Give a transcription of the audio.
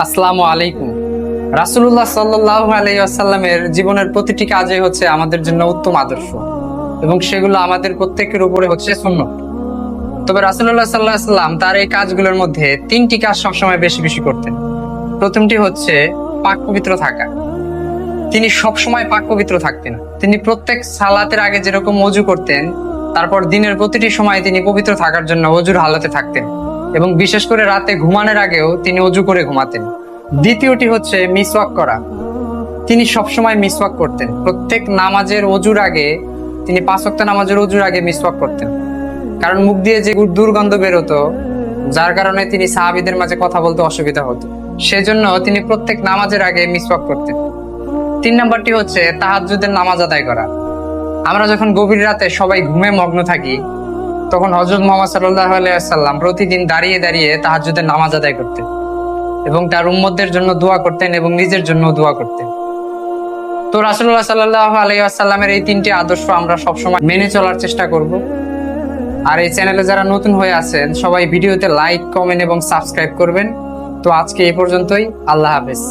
আসসালামু আলাইকুম। রাসুল্লাহ সাল্লাহ আলাইসাল্লামের জীবনের প্রতিটি কাজে হচ্ছে আমাদের জন্য উত্তম আদর্শ এবং সেগুলো আমাদের প্রত্যেকের উপরে হচ্ছে শূন্য তবে রাসুল্লাহ সাল্লাহ সাল্লাম তার এই কাজগুলোর মধ্যে তিনটি কাজ সবসময় বেশি বেশি করতেন। প্রথমটি হচ্ছে পাক পবিত্র থাকা। তিনি সবসময় পাক পবিত্র থাকতেন। তিনি প্রত্যেক সালাতের আগে যেরকম অজু করতেন, তারপর দিনের প্রতিটি সময় তিনি পবিত্র থাকার জন্য অজুর হালাতে থাকতেন। এবং বিশেষ করে রাতে ঘুমানোর আগেও তিনি অজু করে ঘুমাতেন। দ্বিতীয়টি হচ্ছে মিসওয়াক করা। তিনি সবসময় মিসওয়াক করতেন। প্রত্যেক নামাজের অজুর আগে, তিনি পাঁচ ওয়াক্ত নামাজের অজুর আগে মিসওয়াক করতেন। কারণ মুখ দিয়ে যে দুর্গন্ধ বেরোতো, যার কারণে তিনি সাহাবিদের মাঝে কথা বলতে অসুবিধা হতো। সেজন্য তিনি প্রত্যেক নামাজের আগে মিসওয়াক করতেন। তিন নাম্বারটি হচ্ছে তাহাজ্জুদের নামাজ আদায় করা। আমরা যখন গভীর রাতে সবাই ঘুমে মগ্ন থাকি তখন হজরত মোহাম্মদ সাল্লাহ আলাইসাল্লাম প্রতিদিন দাঁড়িয়ে দাঁড়িয়ে তাহাজ্জুদের নামাজ আদায় করতেন এবং তার উম্মতদের জন্য দোয়া করতেন এবং নিজের জন্য দোয়া করতেন। তো রাসুল্লাহ সাল্লাহ আলাইসাল্লামের এই তিনটি আদর্শ আমরা সবসময় মেনে চলার চেষ্টা করব। আর এই চ্যানেলে যারা নতুন হয়ে আছেন, সবাই ভিডিওতে লাইক, কমেন্ট এবং সাবস্ক্রাইব করবেন। তো আজকে এই পর্যন্তই। আল্লাহ হাফেজ।